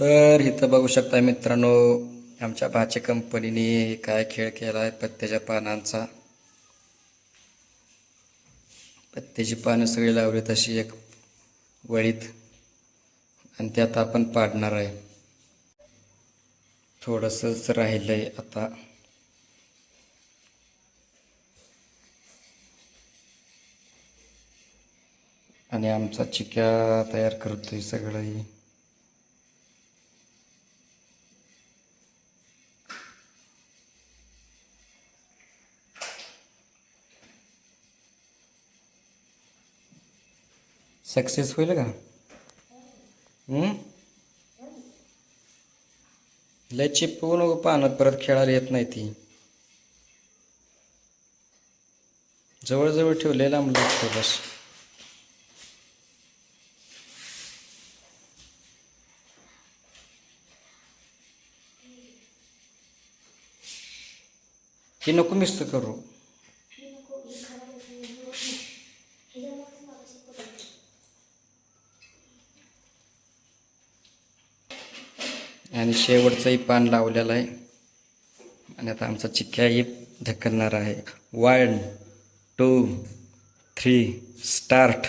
तर इथं बघू शकता मित्रांनो आमच्या भाचे कंपनीने काय खेळ केला आहे पत्त्याच्या पानांचा. पत्त्याची पानं सगळी लावली तशी एक वळीत. आणि त्यात आपण पाडणार आहे. थोडंसंच राहिलं आहे आता. आणि आमचा चिक्या तयार करतोय सगळंही. सक्सेस होईल का? लय चिपवू नको पानं परत खेळायला येत नाही ती. जवळजवळ ठेवलेला म्हणलं बस. हे नको मिस्त करू. आणि शेवटचंही पान लावलेलं आहे. आणि आता आमचा चिक्क्याही ढकलणार आहे. वन टू थ्री स्टार्ट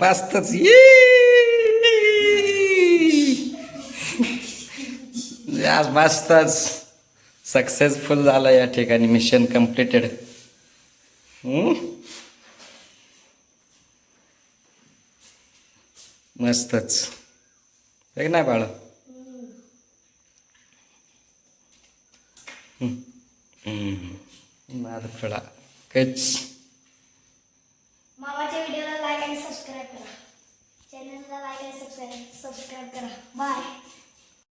मस्तच. ये आज मस्तच. सक्सेसफुल झालं या ठिकाणी. मिशन कम्प्लिटेड मस्तच. एक नाही बाळ. माझा फळा कच. मामाच्या व्हिडिओला लाईक आणि सबस्क्राईब करा. चॅनलला लाईक आणि सबस्क्राईब सबस्क्राईब करा. बाय